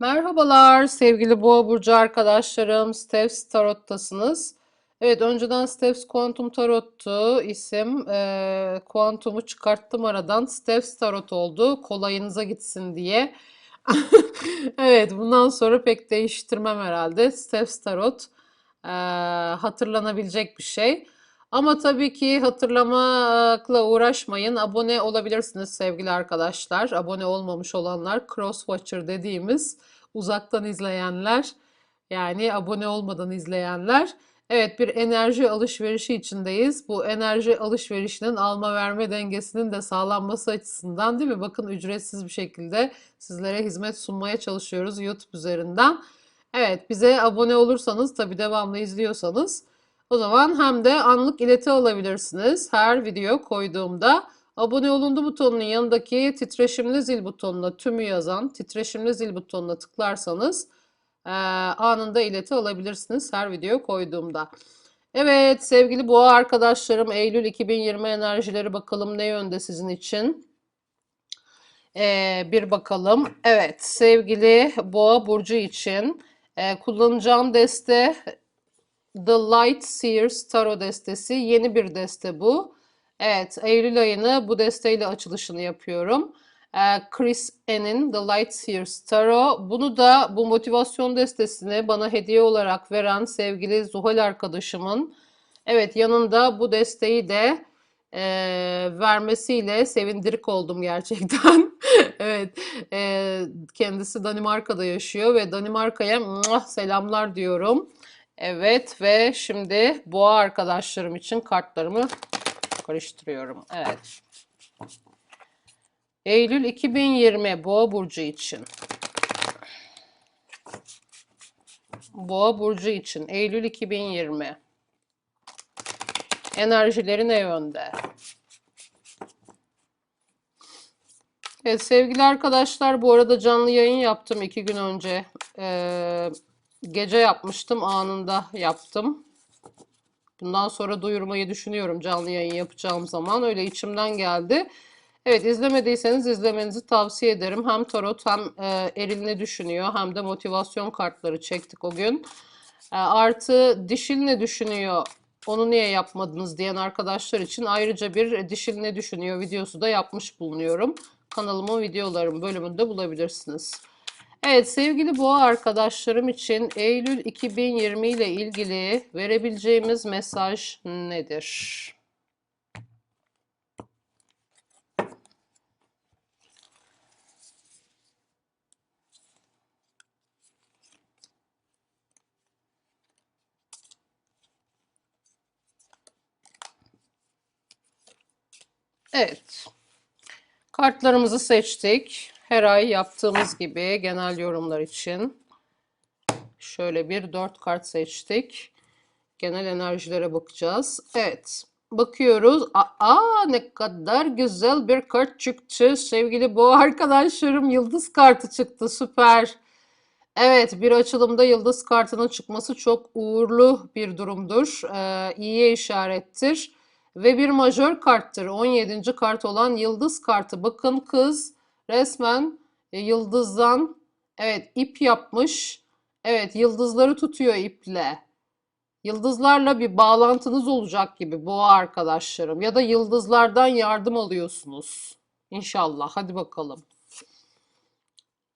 Merhabalar sevgili Boğa burcu arkadaşlarım. Stevs Tarot'tasınız. Evet önceden Stevs Quantum Tarot'tu isim. Ee, Quantum'u çıkarttım aradan. Stevs Tarot oldu. Kolayınıza gitsin diye. Evet bundan sonra pek değiştirmem herhalde. Stevs Tarot ee, hatırlanabilecek bir şey. Ama tabii ki hatırlamakla uğraşmayın. Abone olabilirsiniz sevgili arkadaşlar. Abone olmamış olanlar Crosswatcher dediğimiz uzaktan izleyenler yani abone olmadan izleyenler. Evet bir enerji alışverişi içindeyiz. Bu enerji alışverişinin alma verme dengesinin de sağlanması açısından değil mi? Bakın ücretsiz bir şekilde sizlere hizmet sunmaya çalışıyoruz YouTube üzerinden. Evet bize abone olursanız tabii devamlı izliyorsanız o zaman hem de anlık ileti alabilirsiniz. Her video koyduğumda abone olundu butonunun yanındaki titreşimli zil butonuna tümü yazan titreşimli zil butonuna tıklarsanız eee, anında ileti alabilirsiniz her video koyduğumda. Evet sevgili boğa arkadaşlarım Eylül 2020 enerjileri bakalım ne yönde sizin için? Ee, bir bakalım. Evet sevgili boğa burcu için e, kullanacağım deste The Light Seers Tarot destesi yeni bir deste bu. Evet, Eylül ayını bu desteyle açılışını yapıyorum. Ee, Chris N'in The Light Seers Tarot. Bunu da bu motivasyon destesini bana hediye olarak veren sevgili Zuhal arkadaşımın evet yanında bu desteği de e, vermesiyle sevindirik oldum gerçekten. Evet, e, kendisi Danimarka'da yaşıyor ve Danimarka'ya selamlar diyorum. Evet ve şimdi boğa arkadaşlarım için kartlarımı karıştırıyorum. Evet. Eylül 2020 Boğa burcu için. Boğa burcu için Eylül 2020. Enerjileri ne yönde? Evet sevgili arkadaşlar bu arada canlı yayın yaptım iki gün önce. Ee, gece yapmıştım anında yaptım. Bundan sonra duyurmayı düşünüyorum canlı yayın yapacağım zaman. Öyle içimden geldi. Evet izlemediyseniz izlemenizi tavsiye ederim. Hem tarot hem e, eril ne düşünüyor hem de motivasyon kartları çektik o gün. E, artı dişil ne düşünüyor onu niye yapmadınız diyen arkadaşlar için ayrıca bir dişil ne düşünüyor videosu da yapmış bulunuyorum. Kanalımın videolarım bölümünde bulabilirsiniz. Evet sevgili boğa arkadaşlarım için Eylül 2020 ile ilgili verebileceğimiz mesaj nedir? Evet. Kartlarımızı seçtik. Her ay yaptığımız gibi genel yorumlar için. Şöyle bir dört kart seçtik. Genel enerjilere bakacağız. Evet. Bakıyoruz. Aa ne kadar güzel bir kart çıktı. Sevgili boğa arkadaşlarım yıldız kartı çıktı. Süper. Evet bir açılımda yıldız kartının çıkması çok uğurlu bir durumdur. Ee, iyiye işarettir. Ve bir majör karttır. 17. kart olan yıldız kartı. Bakın kız resmen e, yıldızdan evet ip yapmış. Evet yıldızları tutuyor iple. Yıldızlarla bir bağlantınız olacak gibi boğa arkadaşlarım. Ya da yıldızlardan yardım alıyorsunuz. İnşallah. Hadi bakalım.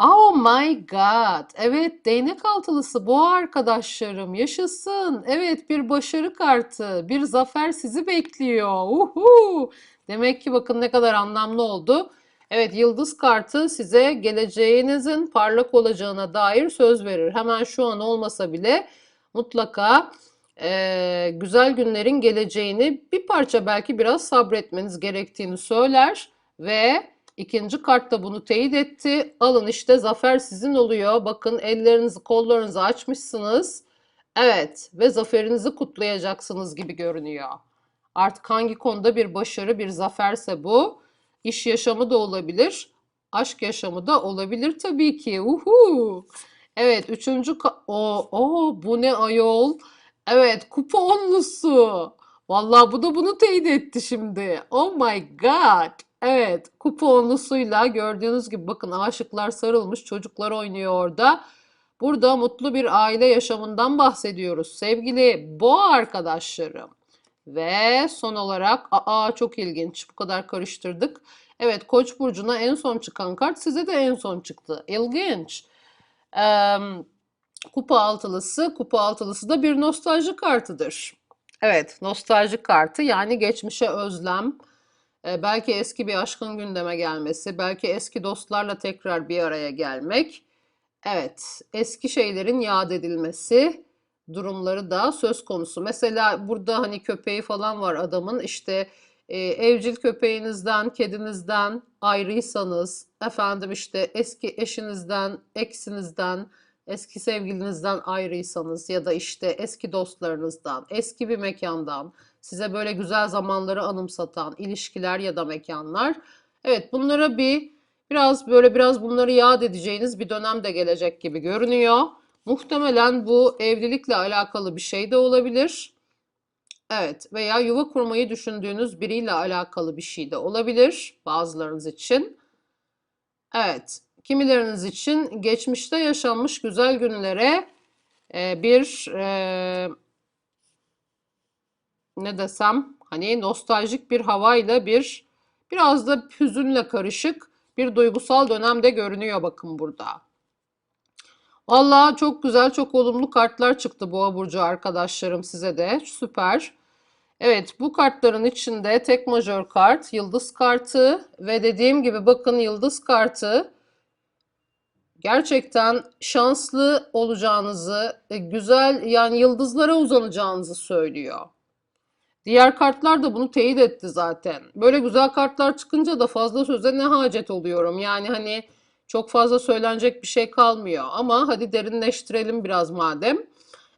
Oh my God. Evet, değnek altılısı boğa arkadaşlarım. Yaşasın. Evet, bir başarı kartı. Bir zafer sizi bekliyor. Uhu. Demek ki bakın ne kadar anlamlı oldu. Evet, yıldız kartı size geleceğinizin parlak olacağına dair söz verir. Hemen şu an olmasa bile mutlaka e, güzel günlerin geleceğini bir parça belki biraz sabretmeniz gerektiğini söyler ve ikinci kart da bunu teyit etti. Alın işte zafer sizin oluyor. Bakın ellerinizi kollarınızı açmışsınız. Evet ve zaferinizi kutlayacaksınız gibi görünüyor. Artık hangi konuda bir başarı, bir zaferse bu. İş yaşamı da olabilir. Aşk yaşamı da olabilir tabii ki. Uhu. Evet, üçüncü o o bu ne ayol? Evet, kupa onlusu. Vallahi bu da bunu teyit etti şimdi. Oh my God. Evet, kupa onlusuyla gördüğünüz gibi bakın aşıklar sarılmış, çocuklar oynuyor orada. Burada mutlu bir aile yaşamından bahsediyoruz sevgili boğa arkadaşlarım. Ve son olarak aa çok ilginç bu kadar karıştırdık. Evet Koç burcuna en son çıkan kart size de en son çıktı. İlginç. Eee, kupa altılısı, kupa altılısı da bir nostalji kartıdır. Evet, nostalji kartı yani geçmişe özlem, e, belki eski bir aşkın gündeme gelmesi, belki eski dostlarla tekrar bir araya gelmek. Evet, eski şeylerin yad edilmesi durumları da söz konusu. Mesela burada hani köpeği falan var adamın işte e, evcil köpeğinizden, kedinizden ayrıysanız, efendim işte eski eşinizden, eksinizden, eski sevgilinizden ayrıysanız ya da işte eski dostlarınızdan, eski bir mekandan, size böyle güzel zamanları anımsatan ilişkiler ya da mekanlar. Evet, bunlara bir biraz böyle biraz bunları yad edeceğiniz bir dönem de gelecek gibi görünüyor. Muhtemelen bu evlilikle alakalı bir şey de olabilir. Evet veya yuva kurmayı düşündüğünüz biriyle alakalı bir şey de olabilir bazılarınız için. Evet, kimileriniz için geçmişte yaşanmış güzel günlere e, bir e, ne desem hani nostaljik bir havayla bir biraz da hüzünle karışık bir duygusal dönemde görünüyor bakın burada. Vallahi çok güzel, çok olumlu kartlar çıktı Boğa burcu arkadaşlarım size de. Süper. Evet, bu kartların içinde tek majör kart, yıldız kartı ve dediğim gibi bakın yıldız kartı gerçekten şanslı olacağınızı, güzel yani yıldızlara uzanacağınızı söylüyor. Diğer kartlar da bunu teyit etti zaten. Böyle güzel kartlar çıkınca da fazla söze ne hacet oluyorum. Yani hani çok fazla söylenecek bir şey kalmıyor. Ama hadi derinleştirelim biraz madem.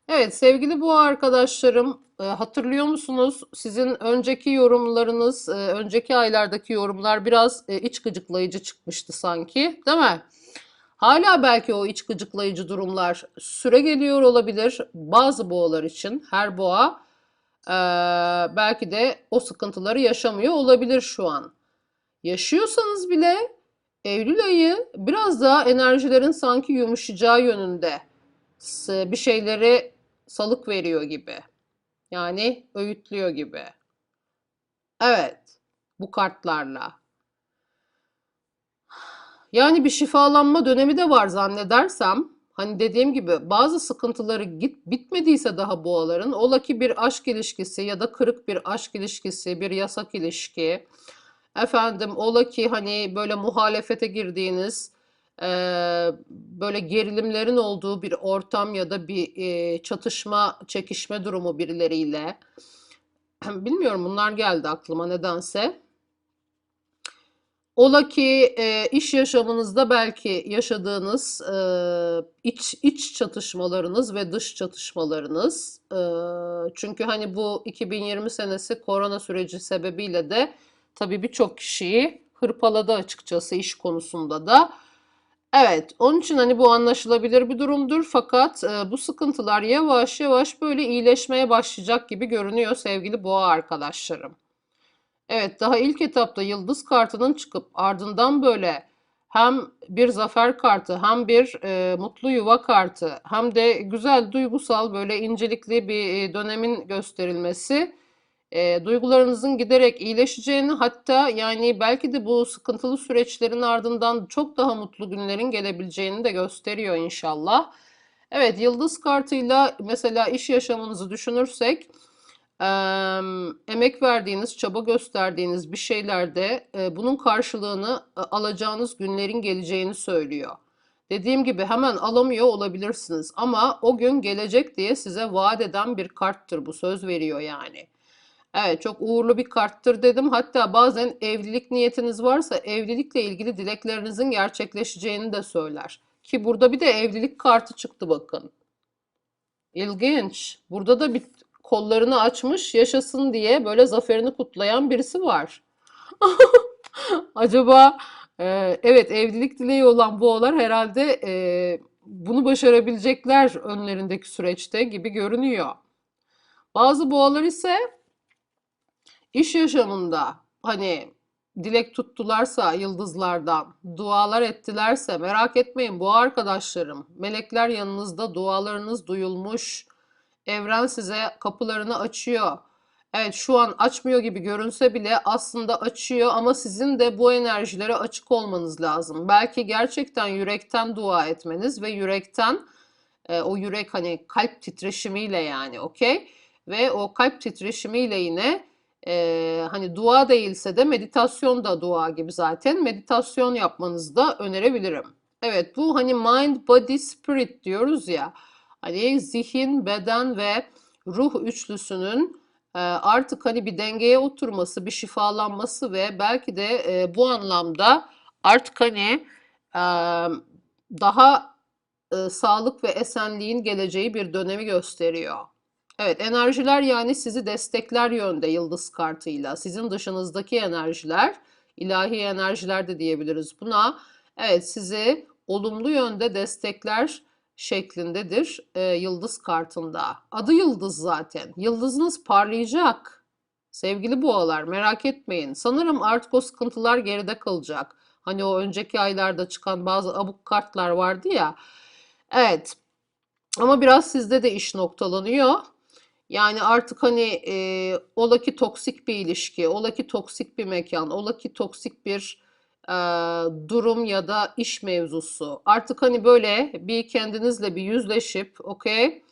Evet sevgili boğa arkadaşlarım e, hatırlıyor musunuz? Sizin önceki yorumlarınız, e, önceki aylardaki yorumlar biraz e, iç gıcıklayıcı çıkmıştı sanki, değil mi? Hala belki o iç gıcıklayıcı durumlar süre geliyor olabilir bazı boğalar için. Her boğa belki de o sıkıntıları yaşamıyor olabilir şu an. Yaşıyorsanız bile Eylül ayı biraz daha enerjilerin sanki yumuşayacağı yönünde bir şeyleri salık veriyor gibi. Yani öğütlüyor gibi. Evet, bu kartlarla. Yani bir şifalanma dönemi de var zannedersem. Hani dediğim gibi bazı sıkıntıları git bitmediyse daha boğaların ola ki bir aşk ilişkisi ya da kırık bir aşk ilişkisi, bir yasak ilişki. Efendim ola ki hani böyle muhalefete girdiğiniz eee, böyle gerilimlerin olduğu bir ortam ya da bir eee, çatışma, çekişme durumu birileriyle. Bilmiyorum bunlar geldi aklıma nedense. Ola ki e, iş yaşamınızda belki yaşadığınız e, iç iç çatışmalarınız ve dış çatışmalarınız. E, çünkü hani bu 2020 senesi korona süreci sebebiyle de tabii birçok kişiyi hırpaladı açıkçası iş konusunda da. Evet, onun için hani bu anlaşılabilir bir durumdur fakat e, bu sıkıntılar yavaş yavaş böyle iyileşmeye başlayacak gibi görünüyor sevgili boğa arkadaşlarım. Evet, daha ilk etapta yıldız kartının çıkıp ardından böyle hem bir zafer kartı hem bir e, mutlu yuva kartı hem de güzel duygusal böyle incelikli bir e, dönemin gösterilmesi e, duygularınızın giderek iyileşeceğini hatta yani belki de bu sıkıntılı süreçlerin ardından çok daha mutlu günlerin gelebileceğini de gösteriyor inşallah. Evet, yıldız kartıyla mesela iş yaşamınızı düşünürsek Emm, emek verdiğiniz, çaba gösterdiğiniz bir şeylerde e, bunun karşılığını e, alacağınız günlerin geleceğini söylüyor. Dediğim gibi hemen alamıyor olabilirsiniz ama o gün gelecek diye size vaat eden bir karttır bu söz veriyor yani. Evet çok uğurlu bir karttır dedim. Hatta bazen evlilik niyetiniz varsa evlilikle ilgili dileklerinizin gerçekleşeceğini de söyler. Ki burada bir de evlilik kartı çıktı bakın. İlginç. Burada da bir kollarını açmış yaşasın diye böyle zaferini kutlayan birisi var. Acaba e, evet evlilik dileği olan boğalar herhalde e, bunu başarabilecekler önlerindeki süreçte gibi görünüyor. Bazı boğalar ise iş yaşamında hani dilek tuttularsa yıldızlardan, dualar ettilerse merak etmeyin bu arkadaşlarım. Melekler yanınızda dualarınız duyulmuş. Evren size kapılarını açıyor. Evet şu an açmıyor gibi görünse bile aslında açıyor ama sizin de bu enerjilere açık olmanız lazım. Belki gerçekten yürekten dua etmeniz ve yürekten e, o yürek hani kalp titreşimiyle yani okey? Ve o kalp titreşimiyle yine e, hani dua değilse de meditasyon da dua gibi zaten meditasyon yapmanızı da önerebilirim. Evet bu hani mind, body, spirit diyoruz ya. Hani zihin, beden ve ruh üçlüsünün e, artık hani bir dengeye oturması, bir şifalanması ve belki de e, bu anlamda artık hani e, daha e, sağlık ve esenliğin geleceği bir dönemi gösteriyor. Evet, enerjiler yani sizi destekler yönde yıldız kartıyla. Sizin dışınızdaki enerjiler, ilahi enerjiler de diyebiliriz buna. Evet, sizi olumlu yönde destekler şeklindedir e, yıldız kartında. Adı yıldız zaten. Yıldızınız parlayacak. Sevgili boğalar merak etmeyin. Sanırım artık o sıkıntılar geride kalacak. Hani o önceki aylarda çıkan bazı abuk kartlar vardı ya. Evet. Ama biraz sizde de iş noktalanıyor. Yani artık hani e, ola ki toksik bir ilişki, ola ki toksik bir mekan, ola ki toksik bir e, durum ya da iş mevzusu. Artık hani böyle bir kendinizle bir yüzleşip, okey,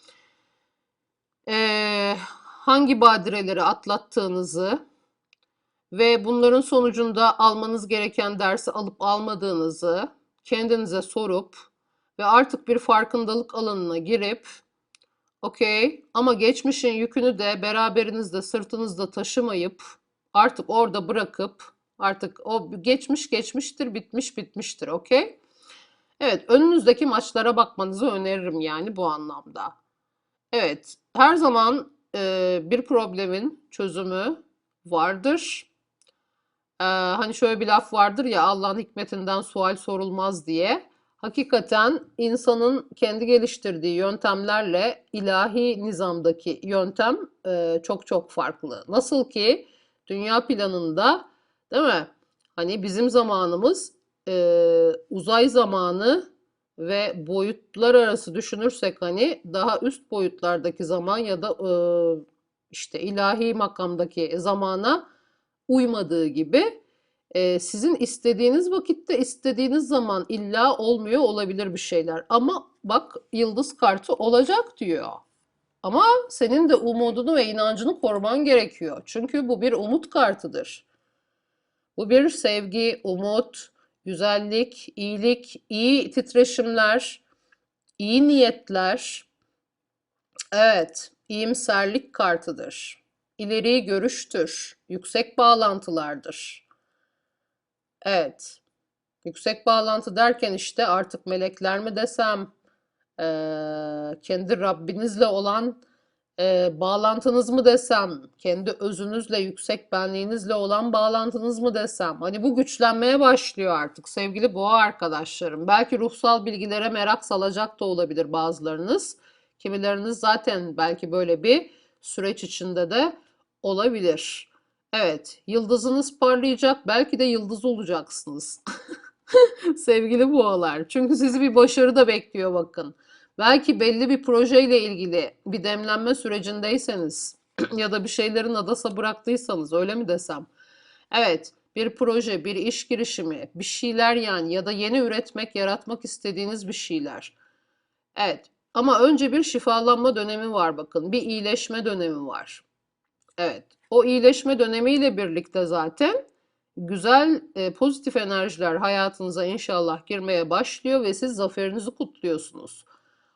e, hangi badireleri atlattığınızı ve bunların sonucunda almanız gereken dersi alıp almadığınızı kendinize sorup ve artık bir farkındalık alanına girip okey ama geçmişin yükünü de beraberinizde sırtınızda taşımayıp artık orada bırakıp artık o geçmiş geçmiştir bitmiş bitmiştir okey. Evet önünüzdeki maçlara bakmanızı öneririm yani bu anlamda. Evet her zaman e, bir problemin çözümü vardır. E, hani şöyle bir laf vardır ya Allah'ın hikmetinden sual sorulmaz diye. Hakikaten insanın kendi geliştirdiği yöntemlerle ilahi nizamdaki yöntem e, çok çok farklı. Nasıl ki dünya planında değil mi? Hani bizim zamanımız e, uzay zamanı ve boyutlar arası düşünürsek hani daha üst boyutlardaki zaman ya da e, işte ilahi makamdaki zamana uymadığı gibi sizin istediğiniz vakitte istediğiniz zaman illa olmuyor olabilir bir şeyler. Ama bak yıldız kartı olacak diyor. Ama senin de umudunu ve inancını koruman gerekiyor. Çünkü bu bir umut kartıdır. Bu bir sevgi, umut, güzellik, iyilik, iyi titreşimler, iyi niyetler. Evet, iyimserlik kartıdır. İleri görüştür, yüksek bağlantılardır. Evet. Yüksek bağlantı derken işte artık melekler mi desem, eee, kendi Rabbinizle olan eee, bağlantınız mı desem, kendi özünüzle, yüksek benliğinizle olan bağlantınız mı desem. Hani bu güçlenmeye başlıyor artık sevgili boğa arkadaşlarım. Belki ruhsal bilgilere merak salacak da olabilir bazılarınız. Kimileriniz zaten belki böyle bir süreç içinde de olabilir. Evet, yıldızınız parlayacak. Belki de yıldız olacaksınız. Sevgili boğalar. Çünkü sizi bir başarı da bekliyor bakın. Belki belli bir projeyle ilgili bir demlenme sürecindeyseniz ya da bir şeylerin adasa bıraktıysanız öyle mi desem? Evet, bir proje, bir iş girişimi, bir şeyler yani ya da yeni üretmek, yaratmak istediğiniz bir şeyler. Evet, ama önce bir şifalanma dönemi var bakın. Bir iyileşme dönemi var. Evet, o iyileşme dönemiyle birlikte zaten güzel e, pozitif enerjiler hayatınıza inşallah girmeye başlıyor ve siz zaferinizi kutluyorsunuz.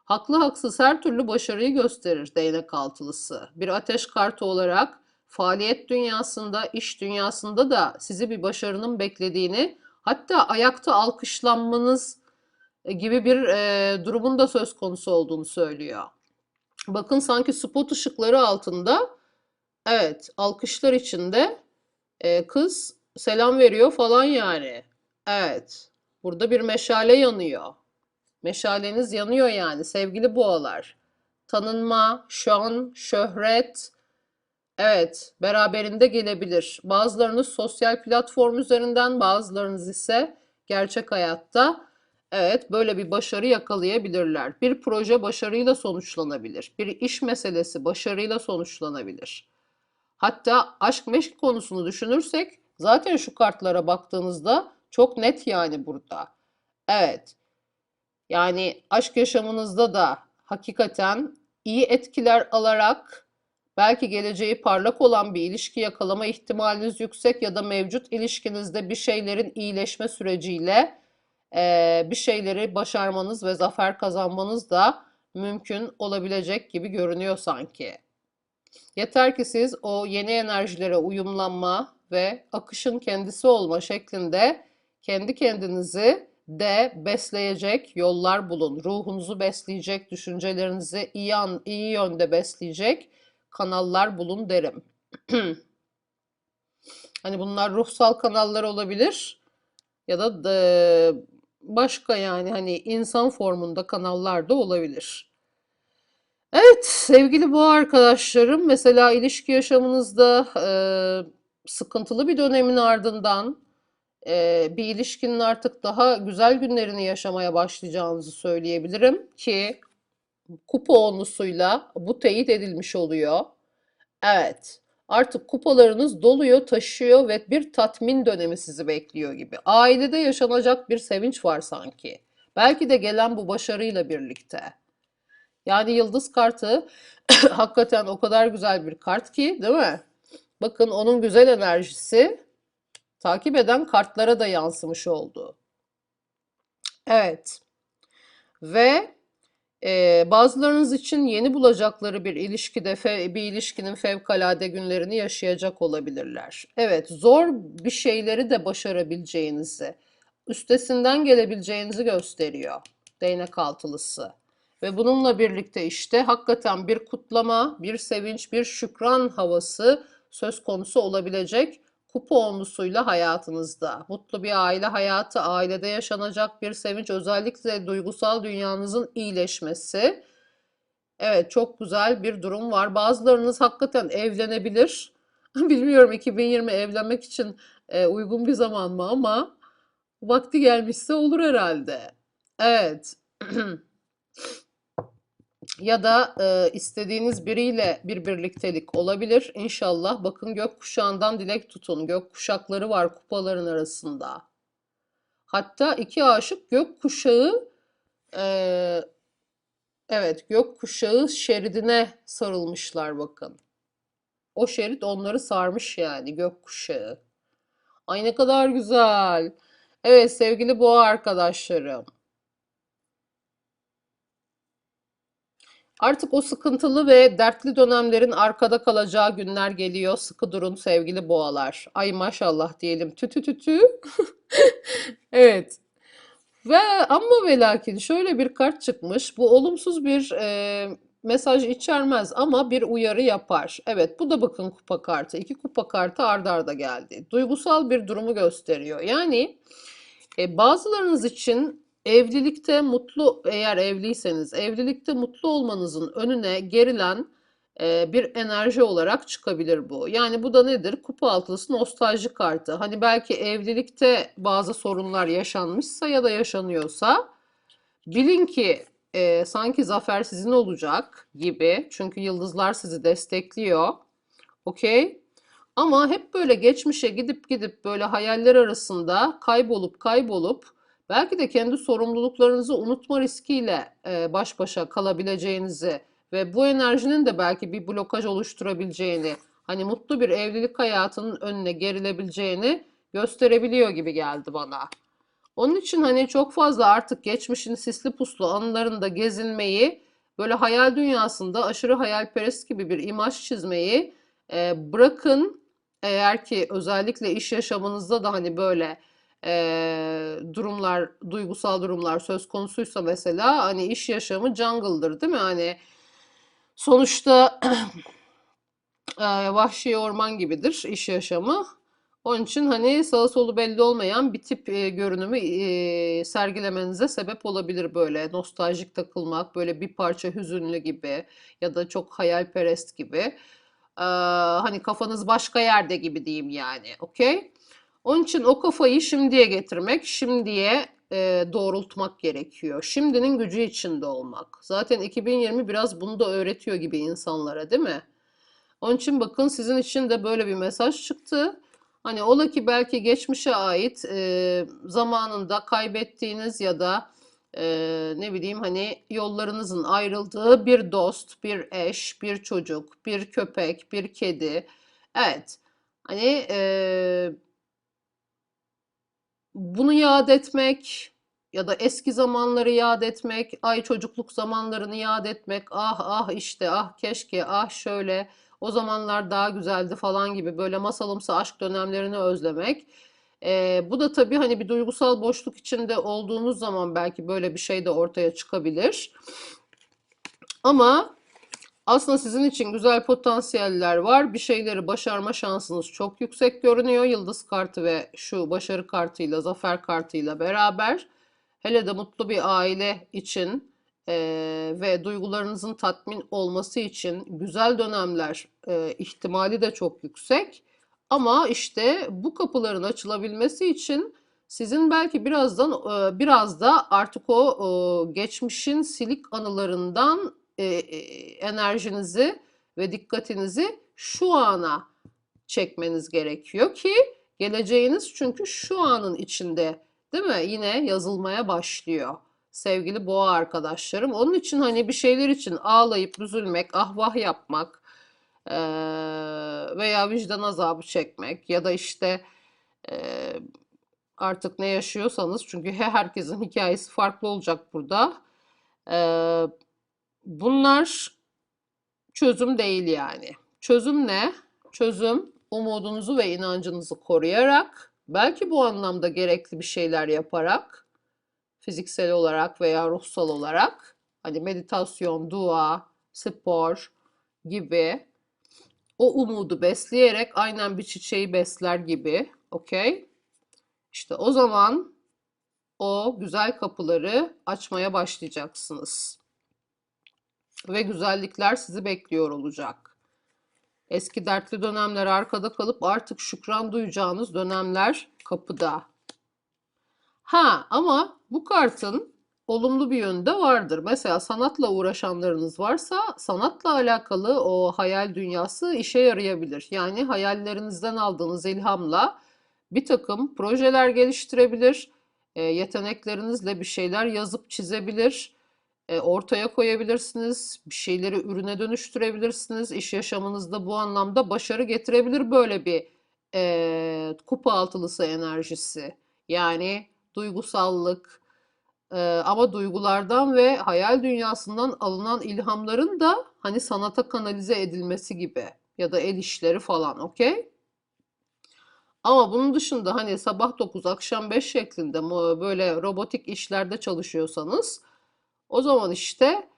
Haklı haksız her türlü başarıyı gösterir değnek altılısı. Bir ateş kartı olarak faaliyet dünyasında, iş dünyasında da sizi bir başarının beklediğini, hatta ayakta alkışlanmanız e, gibi bir e, durumun da söz konusu olduğunu söylüyor. Bakın sanki spot ışıkları altında Evet, alkışlar içinde e, kız selam veriyor falan yani. Evet, burada bir meşale yanıyor. Meşaleniz yanıyor yani sevgili boğalar. Tanınma, şan, şöhret, Evet, beraberinde gelebilir. Bazılarınız sosyal platform üzerinden, bazılarınız ise gerçek hayatta. Evet, böyle bir başarı yakalayabilirler. Bir proje başarıyla sonuçlanabilir. Bir iş meselesi başarıyla sonuçlanabilir. Hatta aşk meşk konusunu düşünürsek zaten şu kartlara baktığınızda çok net yani burada. Evet, yani aşk yaşamınızda da hakikaten iyi etkiler alarak belki geleceği parlak olan bir ilişki yakalama ihtimaliniz yüksek ya da mevcut ilişkinizde bir şeylerin iyileşme süreciyle eee, bir şeyleri başarmanız ve zafer kazanmanız da mümkün olabilecek gibi görünüyor sanki. Yeter ki siz o yeni enerjilere uyumlanma ve akışın kendisi olma şeklinde kendi kendinizi de besleyecek yollar bulun. Ruhunuzu besleyecek, düşüncelerinizi iyi, an, iyi yönde besleyecek kanallar bulun derim. Hani bunlar ruhsal kanallar olabilir ya da başka yani hani insan formunda kanallar da olabilir. Evet sevgili boğa arkadaşlarım mesela ilişki yaşamınızda e, sıkıntılı bir dönemin ardından e, bir ilişkinin artık daha güzel günlerini yaşamaya başlayacağınızı söyleyebilirim ki kupa onlusuyla bu teyit edilmiş oluyor. Evet, artık kupalarınız doluyor, taşıyor ve bir tatmin dönemi sizi bekliyor gibi. Ailede yaşanacak bir sevinç var sanki. Belki de gelen bu başarıyla birlikte. Yani yıldız kartı hakikaten o kadar güzel bir kart ki, değil mi? Bakın onun güzel enerjisi takip eden kartlara da yansımış oldu. Evet. Ve e, bazılarınız için yeni bulacakları bir ilişkide fe- bir ilişkinin fevkalade günlerini yaşayacak olabilirler. Evet, zor bir şeyleri de başarabileceğinizi, üstesinden gelebileceğinizi gösteriyor değnek altılısı. Ve bununla birlikte işte hakikaten bir kutlama, bir sevinç, bir şükran havası söz konusu olabilecek kupa onlusuyla hayatınızda. Mutlu bir aile hayatı, ailede yaşanacak bir sevinç, özellikle duygusal dünyanızın iyileşmesi. Evet, çok güzel bir durum var. Bazılarınız hakikaten evlenebilir. Bilmiyorum 2020 evlenmek için e, uygun bir zaman mı ama vakti gelmişse olur herhalde. Evet. Ya da e, istediğiniz biriyle bir birliktelik olabilir. İnşallah bakın gökkuşağından dilek tutun. Gökkuşakları var kupaların arasında. Hatta iki aşık gökkuşağı e, evet gökkuşağı şeridine sarılmışlar bakın. O şerit onları sarmış yani gökkuşağı. Ay ne kadar güzel. Evet sevgili boğa arkadaşlarım. Artık o sıkıntılı ve dertli dönemlerin arkada kalacağı günler geliyor. Sıkı durun sevgili boğalar. Ay maşallah diyelim. Tü tü tü tü. Evet. Ve ama ve lakin şöyle bir kart çıkmış. Bu olumsuz bir e, mesaj içermez ama bir uyarı yapar. Evet bu da bakın kupa kartı. İki kupa kartı arda arda geldi. Duygusal bir durumu gösteriyor. Yani e, bazılarınız için evlilikte mutlu eğer evliyseniz evlilikte mutlu olmanızın önüne gerilen e, bir enerji olarak çıkabilir bu. Yani bu da nedir? Kupa altılısı nostalji kartı. Hani belki evlilikte bazı sorunlar yaşanmışsa ya da yaşanıyorsa bilin ki e, sanki zafer sizin olacak gibi. Çünkü yıldızlar sizi destekliyor. Okey? Ama hep böyle geçmişe gidip gidip böyle hayaller arasında kaybolup kaybolup belki de kendi sorumluluklarınızı unutma riskiyle e, baş başa kalabileceğinizi ve bu enerjinin de belki bir blokaj oluşturabileceğini, hani mutlu bir evlilik hayatının önüne gerilebileceğini gösterebiliyor gibi geldi bana. Onun için hani çok fazla artık geçmişin sisli puslu anılarında gezinmeyi, böyle hayal dünyasında aşırı hayalperest gibi bir imaj çizmeyi e, bırakın. Eğer ki özellikle iş yaşamınızda da hani böyle e, durumlar, duygusal durumlar söz konusuysa mesela hani iş yaşamı jungle'dır değil mi? Hani sonuçta e, vahşi orman gibidir iş yaşamı. Onun için hani sağı solu belli olmayan bir tip e, görünümü e, sergilemenize sebep olabilir böyle nostaljik takılmak, böyle bir parça hüzünlü gibi ya da çok hayalperest gibi. Ee, hani kafanız başka yerde gibi diyeyim yani. Okey? Onun için o kafayı şimdiye getirmek, şimdiye e, doğrultmak gerekiyor. Şimdinin gücü içinde olmak. Zaten 2020 biraz bunu da öğretiyor gibi insanlara, değil mi? Onun için bakın sizin için de böyle bir mesaj çıktı. Hani ola ki belki geçmişe ait e, zamanında kaybettiğiniz ya da e, ne bileyim hani yollarınızın ayrıldığı bir dost, bir eş, bir çocuk, bir köpek, bir kedi. Evet. Hani e, bunu yad etmek ya da eski zamanları yad etmek, ay çocukluk zamanlarını yad etmek, ah ah işte ah keşke ah şöyle o zamanlar daha güzeldi falan gibi böyle masalımsı aşk dönemlerini özlemek. Ee, bu da tabii hani bir duygusal boşluk içinde olduğunuz zaman belki böyle bir şey de ortaya çıkabilir. Ama aslında sizin için güzel potansiyeller var. Bir şeyleri başarma şansınız çok yüksek görünüyor. Yıldız kartı ve şu başarı kartıyla, zafer kartıyla beraber. Hele de mutlu bir aile için eee, ve duygularınızın tatmin olması için güzel dönemler eee, ihtimali de çok yüksek. Ama işte bu kapıların açılabilmesi için sizin belki birazdan eee, biraz da artık o geçmişin silik anılarından e, e, enerjinizi ve dikkatinizi şu ana çekmeniz gerekiyor ki geleceğiniz çünkü şu anın içinde değil mi? Yine yazılmaya başlıyor. Sevgili boğa arkadaşlarım. Onun için hani bir şeyler için ağlayıp üzülmek, ah vah yapmak eee, veya vicdan azabı çekmek ya da işte artık ne yaşıyorsanız çünkü he- herkesin hikayesi farklı olacak burada. Eee, bunlar çözüm değil yani. Çözüm ne? Çözüm umudunuzu ve inancınızı koruyarak, belki bu anlamda gerekli bir şeyler yaparak, fiziksel olarak veya ruhsal olarak, hani meditasyon, dua, spor gibi o umudu besleyerek aynen bir çiçeği besler gibi, okey? İşte o zaman o güzel kapıları açmaya başlayacaksınız ve güzellikler sizi bekliyor olacak. Eski dertli dönemler arkada kalıp artık şükran duyacağınız dönemler kapıda. Ha ama bu kartın olumlu bir yönü de vardır. Mesela sanatla uğraşanlarınız varsa sanatla alakalı o hayal dünyası işe yarayabilir. Yani hayallerinizden aldığınız ilhamla bir takım projeler geliştirebilir, e, yeteneklerinizle bir şeyler yazıp çizebilir, e, ortaya koyabilirsiniz, bir şeyleri ürüne dönüştürebilirsiniz. İş yaşamınızda bu anlamda başarı getirebilir böyle bir e, kupa altılısı enerjisi. Yani duygusallık e, ama duygulardan ve hayal dünyasından alınan ilhamların da hani sanata kanalize edilmesi gibi ya da el işleri falan, okey? Ama bunun dışında hani sabah 9 akşam 5 şeklinde böyle robotik işlerde çalışıyorsanız o zaman işte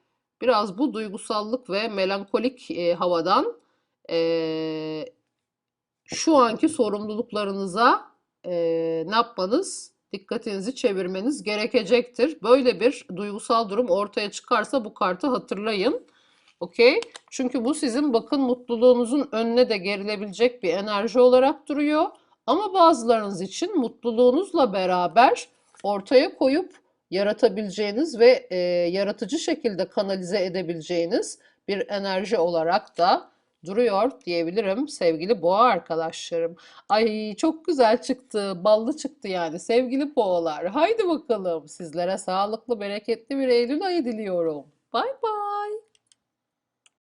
biraz bu duygusallık ve melankolik e, havadan e, şu anki sorumluluklarınıza e, ne yapmanız, dikkatinizi çevirmeniz gerekecektir. Böyle bir duygusal durum ortaya çıkarsa bu kartı hatırlayın. Okey? Çünkü bu sizin bakın mutluluğunuzun önüne de gerilebilecek bir enerji olarak duruyor. Ama bazılarınız için mutluluğunuzla beraber ortaya koyup yaratabileceğiniz ve e, yaratıcı şekilde kanalize edebileceğiniz bir enerji olarak da duruyor diyebilirim sevgili boğa arkadaşlarım. Ay çok güzel çıktı, ballı çıktı yani sevgili boğalar. Haydi bakalım sizlere sağlıklı, bereketli bir Eylül ayı diliyorum. Bay bay.